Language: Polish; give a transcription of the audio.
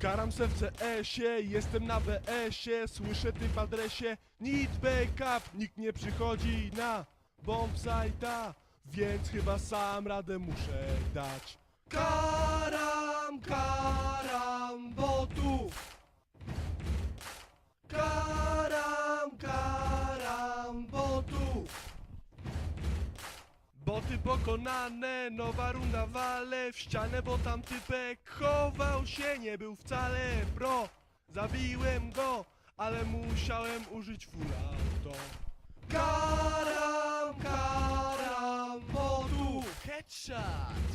Karam se w CS-ie, jestem na BS-ie Słyszę ty w adresie Need backup, nikt nie przychodzi na bombsite'a Więc chyba sam radę muszę dać Boty pokonane, nowa runda wale w ścianę, bo tam typek chował się, nie był wcale pro. Zabiłem go, ale musiałem użyć full auto. Karam, karam, botów, headshot.